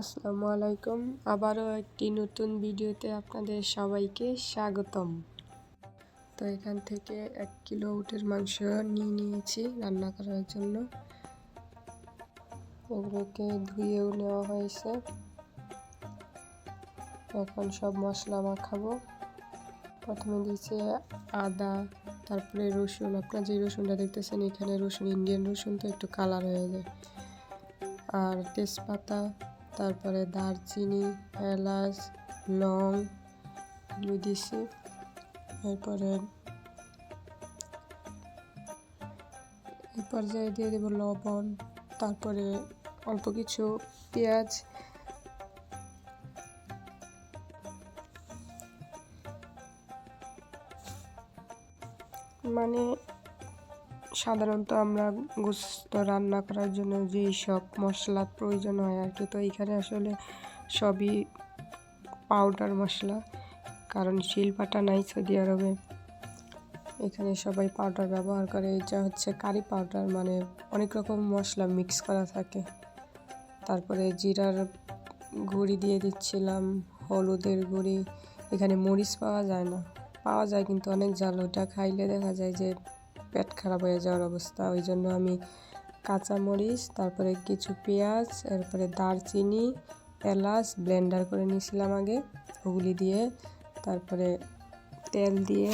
আসসালামু আলাইকুম। আবারও একটি নতুন ভিডিওতে আপনাদের সবাইকে স্বাগতম। তো এখান থেকে এক কিলো উটের মাংস নিয়ে নিয়েছি রান্না করার জন্য। এগুলোকে ধুয়েও নেওয়া হয়েছে। এখন সব মশলা মাখাবো। প্রথমে দিয়েছি আদা, তারপরে রসুন। আপনার যে রসুনটা দেখতেছেন, এখানে রসুন, ইন্ডিয়ান রসুন তো একটু কালার হয়ে যায়। আর তেজপাতা তারপরে দারচিনি, এলাচ, লং দিছি এরপরে এই পর্যায়ে দিয়ে দেবো লবণ, তারপরে অল্প কিছু পেঁয়াজ। মানে সাধারণত আমরা গোস্ত রান্না করার জন্য যেই সব মশলার প্রয়োজন হয় আর কি। তো এখানে আসলে সবই পাউডার মশলা, কারণ শিলপাটা নাই সৌদি আরবে। এখানে সবাই পাউডার ব্যবহার করে। এটা হচ্ছে কারি পাউডার মানে অনেক রকম মশলা মিক্স করা থাকে। তারপরে জিরার গুঁড়ি দিয়ে দিচ্ছিলাম, হলুদের গুঁড়ি। এখানে মরিচ পাওয়া যায় না। পাওয়া যায় কিন্তু অনেক জাল ওটা খাইলে দেখা যায় যে পেট খারাপ হয়ে যাওয়ার অবস্থা। ওই জন্য আমি কাঁচামরিচ, তারপরে কিছু পেঁয়াজ এরপরে দারচিনি, এলাচ ব্লেন্ডার করে নিয়েছিলাম আগে, ওগুলি দিয়ে, তারপরে তেল দিয়ে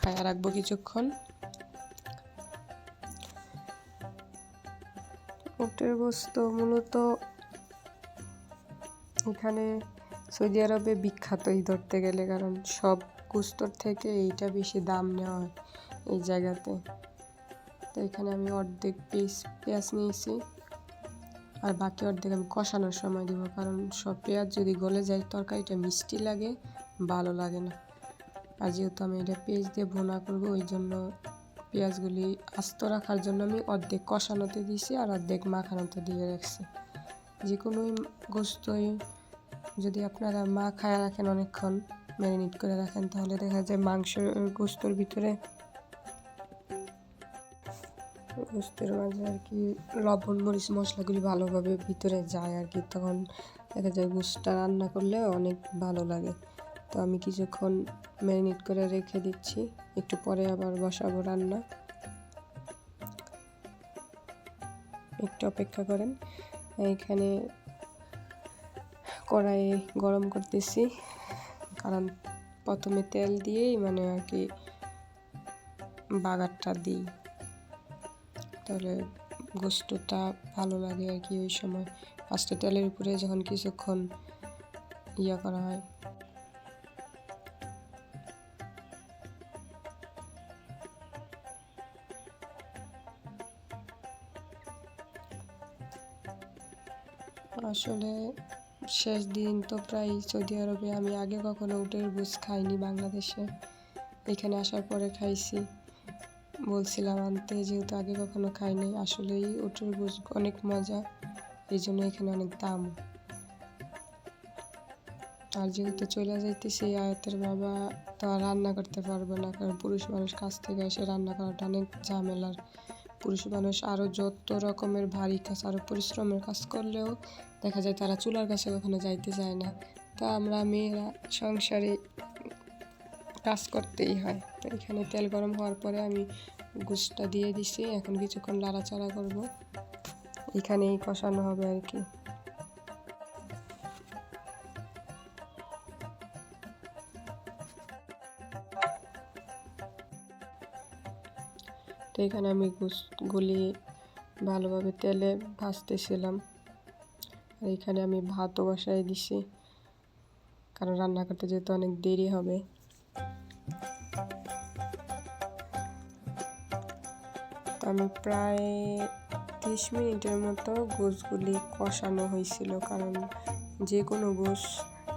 খায়া রাখব কিছুক্ষণ। উটের গোস্ত মূলত এখানে সৌদি আরবে বিখ্যাতই ধরতে গেলে, কারণ সব গোস্তর থেকে এইটা বেশি দাম নেওয়া হয়। এই জায়গাতে। তো এখানে আমি অর্ধেক পিস পেঁয়াজ নিয়েছি। আর বাকি অর্ধেক আমি কষানোর সময় দিব, কারণ সব পেঁয়াজ যদি গলে যায়, তরকারিটা মিষ্টি লাগে, ভালো লাগে না। আর যেহেতু আমি এটা পেঁয়াজ দিয়ে ভোনা করব, ওই জন্য পেঁয়াজগুলি আস্ত রাখার জন্য আমি অর্ধেক কষানোতে দিয়েছি আর অর্ধেক মাখানোতে দিয়ে রাখছি। যে কোনো গোস্তই যদি আপনারা মা খায়া রাখেন অনেকক্ষণ, ম্যারিনেট করে রাখেন, তাহলে দেখা যায় মাংসের গোস্তর ভিতরে গোস্তের মাঝে আর কি। লবণ, মরিচ, মশলাগুলি ভালোভাবে ভিতরে যায় আর কি, তখন দেখা যায় গোস্তটা রান্না করলে অনেক ভালো লাগে। তো আমি কিছুক্ষণ ম্যারিনেট করে রেখে দিচ্ছি, একটু পরে আবার বসাবো রান্না। একটু অপেক্ষা করেন, এইখানে কড়াই গরম করতেছি, কারণ প্রথমে তেল দিয়েই মানে আর কি বাগারটা দিই। তাহলে গোস্তটা ভালো লাগে আর কি ওই সময়। ফার্স্টে তেলের উপরে যখন কিছুক্ষণ ইয়া করা হয়। আসলে শেষ দিন তো প্রায় সৌদি আরবে। আমি আগে কখনো উটের বুঝ খাইনি বাংলাদেশে। এখানে আসার পরে খাইছি। বলছিলাম আনতে, যেহেতু আগে কখনো খাইনি, আসলেই উটের বুঝ অনেক মজা, এই জন্য এখানে অনেক দাম। আর যেহেতু চলে যাইতেছি আয়তের বাবা, তো আর রান্না করতে পারবে না, কারণ পুরুষ মানুষ কাছ থেকে এসে রান্না করাটা অনেক ঝামেলার। পুরুষ মানুষ আরও যত রকমের ভারী কাজ আরও পরিশ্রমের কাজ করলেও দেখা যায় তারা চুলার কাছে কখনো যাইতে চায় না। তা আমরা মেয়েরা সংসারে কাজ করতেই হয়। তো এখানে তেল গরম হওয়ার পরে আমি গুসটা দিয়ে দিছি, এখন কিছুক্ষণ লাড়াচাড়া করব। এখানেই কষানো হবে আর কি। তো এখানে আমি গুলি ভালোভাবে তেলে ভাজতেছিলাম। আর এখানে আমি ভাতও বসাই দিছি, কারণ রান্না করতে যেহেতু অনেক দেরি হবে। আমি প্রায় তিরিশ মিনিটের মতো গোসগুলি কষানো হয়েছিল, কারণ যে কোনো গোস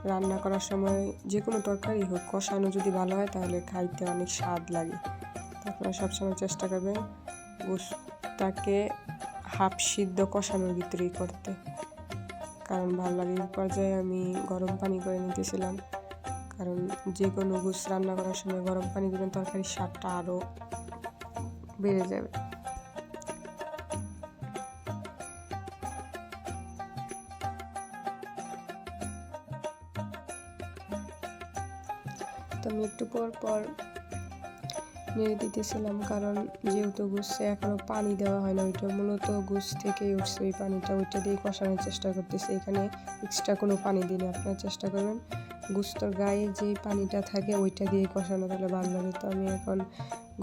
রান্না করার সময় যে কোনো তরকারি হোক, কষানো যদি ভালো হয় তাহলে খাইতে অনেক স্বাদ লাগে। আপনারা সবসময় চেষ্টা করবেন গোসটাকে হাফ সিদ্ধ কষানোর ভিতরেই করতে। কারণ ভালো লাগে পর্যায়ে আমি গরম পানি করে নিতেছিলাম। কারণ যে কোনো গোস রান্না করার সময় গরম পানি দিবেন, তরকারির স্বাদটা আরও বেড়ে যাবে। তো আমি একটু পর পর নেড়ে দিতেছিলাম, কারণ যেহেতু গুছে এখনও পানি দেওয়া হয় না ওইটা। মূলত গুছ থেকেই উঠছে ওই পানিটা, ওইটা দিয়ে কষানোর চেষ্টা করতেছি। এখানে এক্সট্রা কোনো পানি দিন আপনারা চেষ্টা করবেন। গুস্তর গায়ে যে পানিটা থাকে, ওইটা দিয়ে কষানো তাহলে ভালো লাগে। তো আমি এখন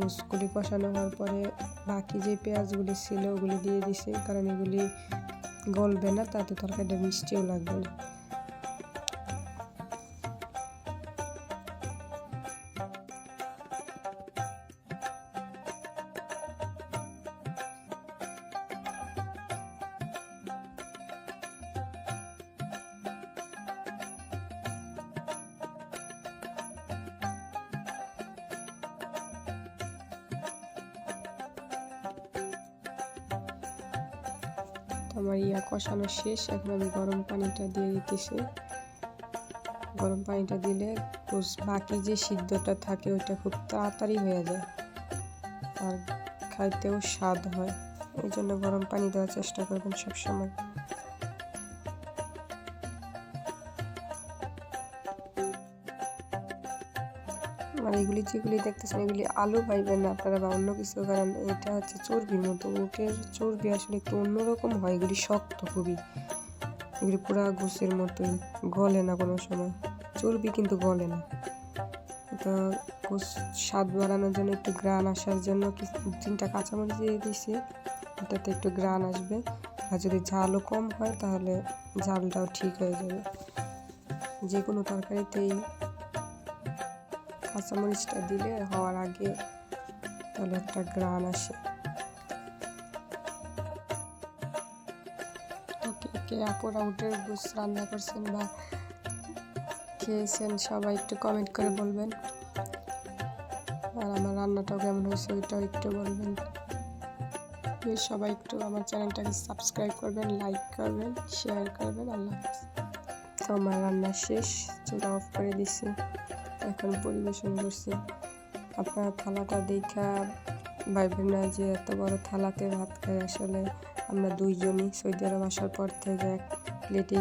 গুছগুলি কষানো হওয়ার পরে বাকি যে পেঁয়াজগুলি ছিল, ওগুলি দিয়ে দিছি, কারণ এগুলি গলবে না, তাতে তরকারিটা মিষ্টিও লাগবে না। আমার ইয়া কষানো শেষ, এখন আমি গরম পানিটা দিয়ে দিতেছি। গরম পানিটা দিলে বাকি যে সিদ্ধটা থাকে ওইটা খুব তাড়াতাড়ি হয়ে যায় আর খাইতেও স্বাদ হয়। এই জন্য গরম পানি দেওয়ার চেষ্টা করবেন সবসময়। আর এগুলি যেগুলি দেখতেছেন এগুলি আলু পাইবেন না আপনারা বা অন্য কিছু, কারণ এটা হচ্ছে চর্বির মতো। উটের চর্বি আসলে একটু অন্যরকম হয়, এগুলি শক্ত খুবই। এগুলি পুরা গোসের মতোই, গলে না কোনো সময়। চর্বি কিন্তু গলে না। তো স্বাদ বাড়ানোর জন্য একটু গ্রান আসার জন্য তিনটা কাঁচামরিচ দিয়ে দিয়েছি, এটাতে একটু গ্রান আসবে। আর যদি ঝালও কম হয় তাহলে ঝালটাও ঠিক হয়ে যাবে। যে কোনো তরকারিতেই কাঁচামরিচটা দিলে হওয়ার আগে তাহলে একটা গ্রান আসে। তো কে কে রান্না করছেন বা খেয়েছেন সবাই একটু কমেন্ট করে বলবেন। আর আমার রান্নাটাও কেমন হয়েছে ওইটাও একটু বলবেন। প্লিজ সবাই একটু আমার চ্যানেলটাকে সাবস্ক্রাইব করবেন লাইক করবেন শেয়ার করবেন। আল্লাহ। তো আমার রান্না শেষ, চুলা অফ করে দিছি। এখন পরিবেশন করছি। আপনার থালাটা দেখা ভাইবেন না যে এত বড় থালাতে ভাত খাই আসলে আমরা দুইজনই সৌদি আরব আসার পর থেকে এক প্লেটে